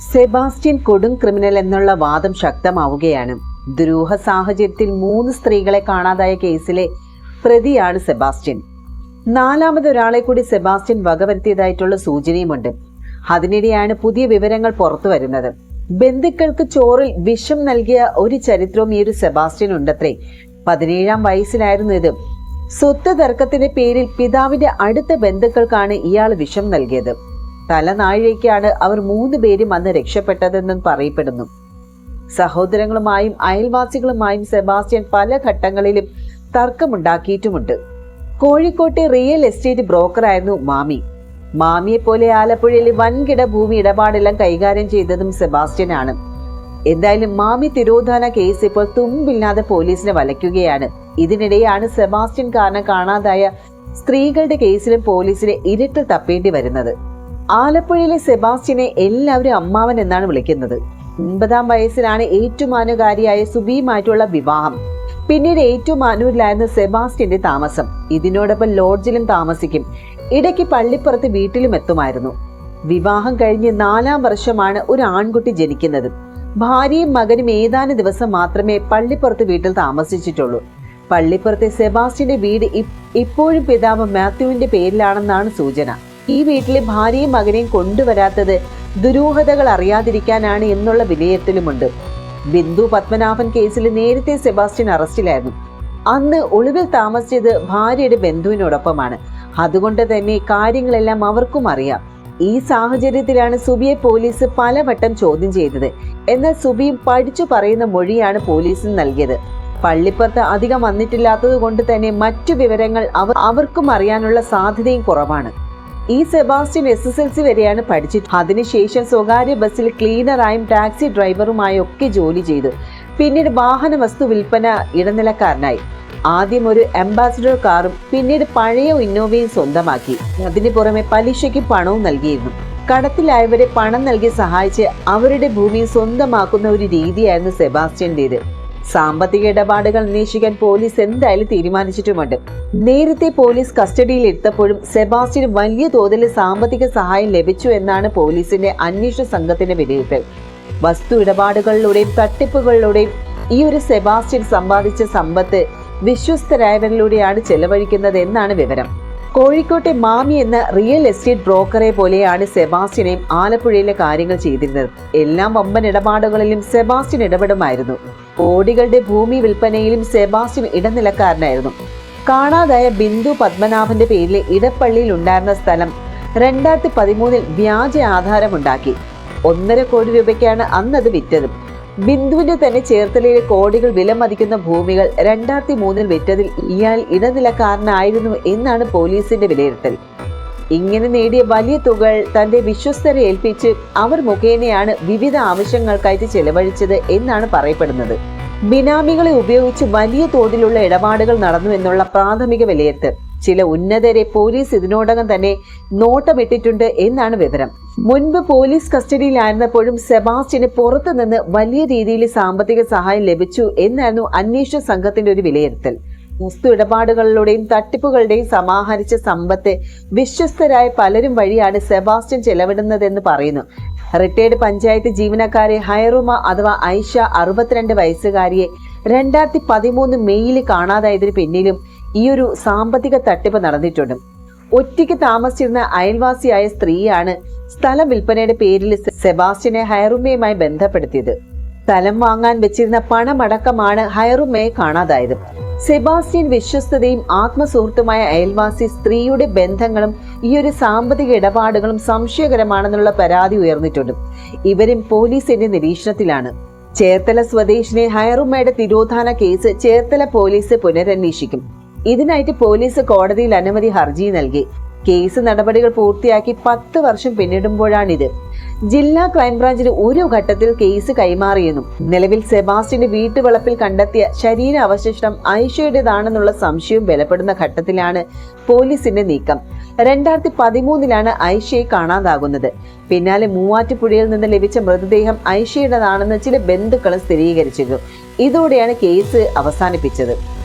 Sebastian കൊടും criminal എന്നുള്ള വാദം ശക്തമാവുകയാണ്. ദുരൂഹ സാഹചര്യത്തിൽ മൂന്ന് സ്ത്രീകളെ കാണാതായ കേസിലെ പ്രതിയാണ് സെബാസ്റ്റ്യൻ. നാലാമതൊരാളെ കൂടി സെബാസ്റ്റ്യൻ വകവരുത്തിയതായിട്ടുള്ള സൂചനയുമുണ്ട്. അതിനിടെയാണ് പുതിയ വിവരങ്ങൾ പുറത്തു വരുന്നത്. ബന്ധുക്കൾക്ക് ചോറിൽ വിഷം നൽകിയ ഒരു ചരിത്രവും ഈ ഒരു സെബാസ്റ്റ്യൻ ഉണ്ടത്രേ. പതിനേഴാം വയസ്സിലായിരുന്നു ഇത്. സ്വത്ത് തർക്കത്തിന്റെ പേരിൽ പിതാവിന്റെ അടുത്ത ബന്ധുക്കൾക്കാണ് ഇയാൾ വിഷം നൽകിയത്. തലനാഴികയ്ക്കാണ് അവർ മൂന്ന് പേരും അന്ന് രക്ഷപ്പെട്ടതെന്നും പറയപ്പെടുന്നു. സഹോദരങ്ങളുമായും അയൽവാസികളുമായും സെബാസ്റ്റ്യൻ പല ഘട്ടങ്ങളിലും തർക്കമുണ്ടാക്കിയിട്ടുമുണ്ട്. കോഴിക്കോട്ടെ റിയൽ എസ്റ്റേറ്റ് ബ്രോക്കറായിരുന്നു മാമി. മാമിയെ പോലെ ആലപ്പുഴയിലെ വൻകിട ഭൂമി ഇടപാടെല്ലാം കൈകാര്യം ചെയ്തതും സെബാസ്റ്റ്യൻ ആണ് എന്തായാലും മാമി തിരോധാന കേസ് ഇപ്പോൾ തുമ്പില്ലാതെ പോലീസിനെ വലയ്ക്കുകയാണ്. ഇതിനിടെയാണ് സെബാസ്റ്റ്യൻ കാരണം കാണാതായ സ്ത്രീകളുടെ കേസിലും പോലീസിനെ ഇരുട്ടിൽ തപ്പേണ്ടി വരുന്നത്. ആലപ്പുഴയിലെ സെബാസ്റ്റ്യനെ എല്ലാവരും അമ്മാവൻ എന്നാണ് വിളിക്കുന്നത്. ഒൻപതാം വയസ്സിലാണ് ഏറ്റുമാനുകാരിയായ സുബിയുമായിട്ടുള്ള വിവാഹം. പിന്നീട് ഏറ്റുമാനൂരിലായിരുന്നു സെബാസ്റ്റ്യന്റെ താമസം. ഇതിനോടൊപ്പം ലോഡ്ജിലും താമസിക്കും. ഇടയ്ക്ക് പള്ളിപ്പുറത്ത് വീട്ടിലും എത്തുമായിരുന്നു. വിവാഹം കഴിഞ്ഞ് നാലാം വർഷമാണ് ഒരു ആൺകുട്ടി ജനിക്കുന്നത്. ഭാര്യയും മകനും ഏതാനും ദിവസം മാത്രമേ പള്ളിപ്പുറത്ത് വീട്ടിൽ താമസിച്ചിട്ടുള്ളൂ. പള്ളിപ്പുറത്തെ സെബാസ്റ്റ്യന്റെ വീട് ഇപ്പോഴും പിതാവ് മാത്യുവിന്റെ പേരിലാണെന്നാണ് സൂചന. ഈ വീട്ടിലെ ഭാര്യയും മകനെയും കൊണ്ടുവരാത്തത് ദുരൂഹതകൾ അറിയാതിരിക്കാനാണ് എന്നുള്ള വിലയിരുത്തലുമുണ്ട്. ബിന്ദു പത്മനാഭൻ കേസിൽ നേരത്തെ സെബാസ്റ്റ്യൻ അറസ്റ്റിലായിരുന്നു. അന്ന് ഒളിവിൽ താമസിച്ചത് ഭാര്യയുടെ ബന്ധുവിനോടൊപ്പമാണ്. അതുകൊണ്ട് തന്നെ കാര്യങ്ങളെല്ലാം അവർക്കും അറിയാം. ഈ സാഹചര്യത്തിലാണ് സുബിയെ പോലീസ് പലവട്ടം ചോദ്യം ചെയ്തത്. എന്നാൽ സുബിയും പഠിച്ചു പറയുന്ന മൊഴിയാണ് പോലീസിന് നൽകിയത്. പള്ളിപ്പുറത്ത് അധികം വന്നിട്ടില്ലാത്തത് കൊണ്ട് തന്നെ മറ്റു വിവരങ്ങൾ അവർ അവർക്കും അറിയാനുള്ള സാധ്യതയും കുറവാണ്. ഈ Sebastian S S L C വരെയാണ് പഠിച്ചിട്ട് അതിനുശേഷം സ്വകാര്യ ബസ്സിൽ ക്ലീനറായും ടാക്സി ഡ്രൈവറുമായും ഒക്കെ ജോലി ചെയ്തു പിന്നീട് വാഹന വസ്തു വിൽപ്പന ഇടനിലക്കാരനായി. ആദ്യം ഒരു അംബാസിഡർ കാറും പിന്നീട് പഴയ ഇന്നോവയും സ്വന്തമാക്കി. അതിന് പുറമെ പലിശയ്ക്ക് പണവും നൽകിയിരുന്നു. കടത്തിലായവരെ പണം നൽകി സഹായിച്ച് അവരുടെ ഭൂമി സ്വന്തമാക്കുന്ന ഒരു രീതിയായിരുന്നു സെബാസ്റ്റ്യന്റേത് സാമ്പത്തിക ഇടപാടുകൾ അന്വേഷിക്കാൻ പോലീസ് എന്തായാലും തീരുമാനിച്ചിട്ടുമുണ്ട്. നേരത്തെ പോലീസ് കസ്റ്റഡിയിൽ എടുത്തപ്പോഴും സെബാസ്റ്റ്യന് വലിയ തോതിൽ സാമ്പത്തിക സഹായം ലഭിച്ചു എന്നാണ് പോലീസിന്റെ അന്വേഷണ സംഘത്തിന്റെ വിലയിരുത്തൽ. വസ്തു ഇടപാടുകളിലൂടെയും തട്ടിപ്പുകളിലൂടെയും ഈ ഒരു സെബാസ്റ്റ്യൻ സമ്പാദിച്ച സമ്പത്ത് വിശ്വസ്തരായവരിലൂടെയാണ് ചെലവഴിക്കുന്നത് എന്നാണ് വിവരം. കോഴിക്കോട്ടെ മാമി എന്ന റിയൽ എസ്റ്റേറ്റ് ബ്രോക്കറെ പോലെയാണ് സെബാസ്റ്റ്യനെയും ആലപ്പുഴയിലെ കാര്യങ്ങൾ ചെയ്തിരുന്നത്. എല്ലാ വമ്പൻ ഇടപാടുകളിലും സെബാസ്റ്റ്യൻ ഇടപെടുമായിരുന്നു. കോടികളുടെ ഭൂമി വിൽപ്പനയിലും സെബാസ്റ്റ്യൻ ഇടനിലക്കാരനായിരുന്നു. കാണാതായ ബിന്ദു പത്മനാഭന്റെ പേരിലെ ഇടപ്പള്ളിയിൽ ഉണ്ടായിരുന്ന സ്ഥലം രണ്ടായിരത്തി പതിമൂന്നിൽ വ്യാജ ആധാരമുണ്ടാക്കി. ഒന്നര കോടി രൂപയ്ക്കാണ് അന്നത് വിറ്റതും. ബിന്ദുവിന്റെ തന്നെ ചേർത്തലയിലെ കോടികൾ വിലമതിക്കുന്ന ഭൂമികൾ രണ്ടായിരത്തി മൂന്നിൽ വിറ്റതിൽ ഇയാൾ ഇടനിലക്കാരനായിരുന്നു എന്നാണ് പോലീസിന്റെ വിലയിരുത്തൽ. ഇങ്ങനെ നേടിയ വലിയ തുകൾ തന്റെ വിശ്വസ്തരെ ഏൽപ്പിച്ച് അവർ മുഖേനയാണ് വിവിധ ആവശ്യങ്ങൾക്കായിട്ട് ചെലവഴിച്ചത് എന്നാണ് പറയപ്പെടുന്നത്. ബിനാമികളെ ഉപയോഗിച്ച് വലിയ തോതിലുള്ള ഇടപാടുകൾ നടന്നു എന്നുള്ള പ്രാഥമിക വിലയിരുത്തൽ. ചില ഉന്നതരെ പോലീസ് ഇതിനോടകം തന്നെ നോട്ടമിട്ടിട്ടുണ്ട് എന്നാണ് വിവരം. മുൻപ് പോലീസ് കസ്റ്റഡിയിലായിരുന്നപ്പോഴും സെബാസ്റ്റ്യന് പുറത്തു നിന്ന് വലിയ രീതിയിൽ സാമ്പത്തിക സഹായം ലഭിച്ചു എന്നായിരുന്നു അന്വേഷണ സംഘത്തിന്റെ ഒരു വിലയിരുത്തൽ. വസ്തു ഇടപാടുകളിലൂടെയും തട്ടിപ്പുകളുടെയും സമാഹരിച്ച സമ്പത്ത് വിശ്വസ്തരായ പലരും വഴിയാണ് സെബാസ്റ്റ്യൻ ചെലവിടുന്നതെന്ന് പറയുന്നു. റിട്ടയർഡ് പഞ്ചായത്ത് ജീവനക്കാരെ ഹൈറുമ അഥവാ ഐഷ അറുപത്തിരണ്ട് വയസ്സുകാരിയെ രണ്ടായിരത്തി പതിമൂന്ന് മെയ്യിൽ കാണാതായതിനു പിന്നിലും ഈ ഒരു സാമ്പത്തിക തട്ടിപ്പ് നടന്നിട്ടുണ്ട്. ഒറ്റയ്ക്ക് താമസിച്ചിരുന്ന അയൽവാസിയായ സ്ത്രീയാണ് സ്ഥലം വിൽപ്പനയുടെ പേരിൽ സെബാസ്റ്റ്യനെ ഹയറുമയുമായി ബന്ധപ്പെടുത്തിയത്. സ്ഥലം വാങ്ങാൻ വെച്ചിരുന്ന പണമടക്കമാണ് ഹയറുമ്മയെ കാണാതായത്. സെബാസ്റ്റ്യൻ വിശ്വസ്തതയും ആത്മസുഹൃത്തുമായ അയൽവാസി സ്ത്രീയുടെ ബന്ധങ്ങളും ഈ ഒരു സാമ്പത്തിക ഇടപാടുകളും സംശയകരമാണെന്നുള്ള പരാതി ഉയർന്നിട്ടുണ്ട്. ഇവരും പോലീസിന്റെ നിരീക്ഷണത്തിലാണ്. ചേർത്തല സ്വദേശിനെ ഹയറുമ്മയുടെ തിരോധാന കേസ് ചേർത്തല പോലീസ് പുനരന്വേഷിക്കും. ഇതിനായിട്ട് പോലീസ് കോടതിയിൽ അനുമതി ഹർജി നൽകി. കേസ് നടപടികൾ പൂർത്തിയാക്കി പത്ത് വർഷം പിന്നിടുമ്പോഴാണിത്. ജില്ലാ ക്രൈംബ്രാഞ്ചിന് ഒരു ഘട്ടത്തിൽ കേസ് കൈമാറിയെന്നും നിലവിൽ സെബാസ്റ്റിന്റെ വീട്ടുവളപ്പിൽ കണ്ടെത്തിയ ശരീര അവശിഷ്ടം ഐഷയുടേതാണെന്നുള്ള സംശയം ബലപ്പെടുന്ന ഘട്ടത്തിലാണ് പോലീസിന്റെ നീക്കം. രണ്ടായിരത്തി പതിമൂന്നിലാണ് ഐഷയെ കാണാതാകുന്നത്. പിന്നാലെ മൂവാറ്റുപുഴയിൽ നിന്ന് ലഭിച്ച മൃതദേഹം ഐഷയുടേതാണെന്ന് ചില ബന്ധുക്കളും സ്ഥിരീകരിച്ചിരുന്നു. ഇതോടെയാണ് കേസ് അവസാനിപ്പിച്ചത്.